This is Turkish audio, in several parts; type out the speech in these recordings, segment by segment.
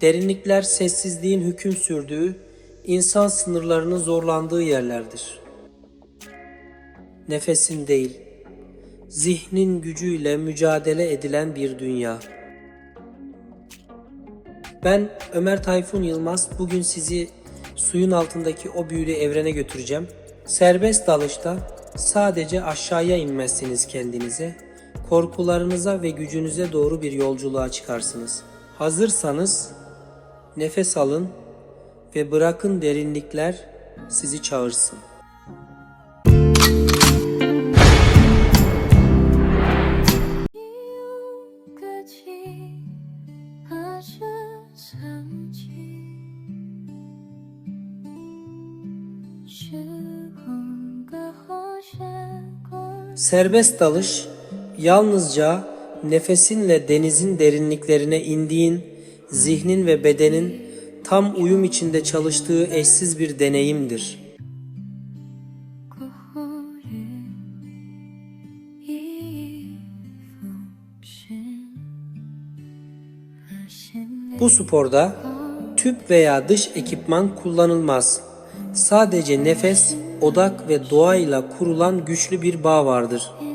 Derinlikler sessizliğin hüküm sürdüğü, insan sınırlarının zorlandığı yerlerdir. Nefesin değil, zihnin gücüyle mücadele edilen bir dünya. Ben Ömer Tayfun Yılmaz. Bugün sizi suyun altındaki o büyülü evrene götüreceğim. Serbest dalışta sadece aşağıya inmezsiniz kendinize. Korkularınıza ve gücünüze doğru bir yolculuğa çıkarsınız. Hazırsanız Nefes alın ve bırakın derinlikler sizi çağırsın. Serbest dalış yalnızca nefesinle denizin derinliklerine indiğin zihnin ve bedenin tam uyum içinde çalıştığı eşsiz bir deneyimdir.'' Bu sporda tüp veya dış ekipman kullanılmaz. Sadece nefes, odak ve doğayla kurulan güçlü bir bağ vardır.''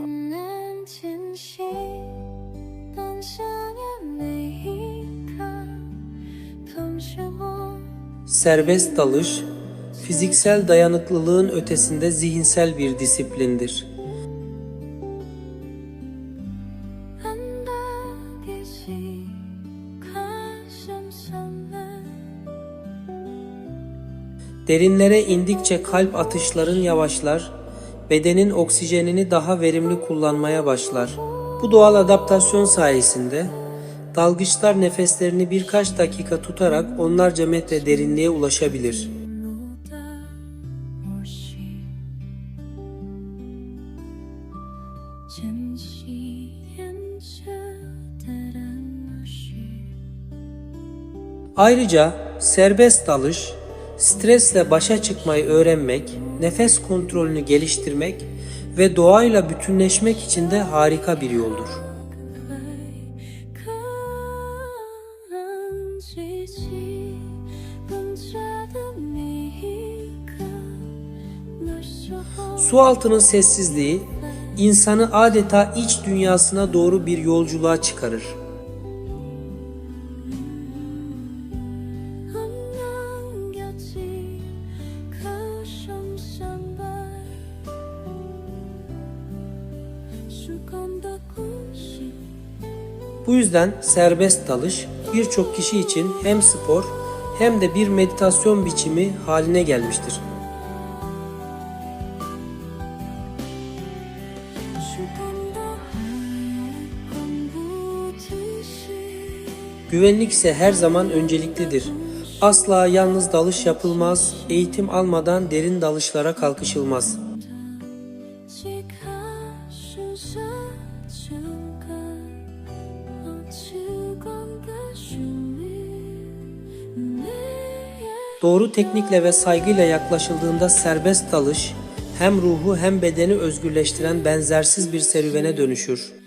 Serbest dalış, fiziksel dayanıklılığın ötesinde zihinsel bir disiplindir. Derinlere indikçe kalp atışların yavaşlar, bedenin oksijenini daha verimli kullanmaya başlar. Bu doğal adaptasyon sayesinde Dalgıçlar nefeslerini birkaç dakika tutarak onlarca metre derinliğe ulaşabilir. Ayrıca serbest dalış, stresle başa çıkmayı öğrenmek, nefes kontrolünü geliştirmek ve doğayla bütünleşmek için de harika bir yoldur. Su altının sessizliği insanı adeta iç dünyasına doğru bir yolculuğa çıkarır. Şu kanda kuşu bu yüzden serbest dalış birçok kişi için hem spor hem de bir meditasyon biçimi haline gelmiştir. Güvenlik ise her zaman önceliklidir. Asla yalnız dalış yapılmaz, eğitim almadan derin dalışlara kalkışılmaz. Doğru teknikle ve saygıyla yaklaşıldığında serbest dalış hem ruhu hem bedeni özgürleştiren benzersiz bir serüvene dönüşür.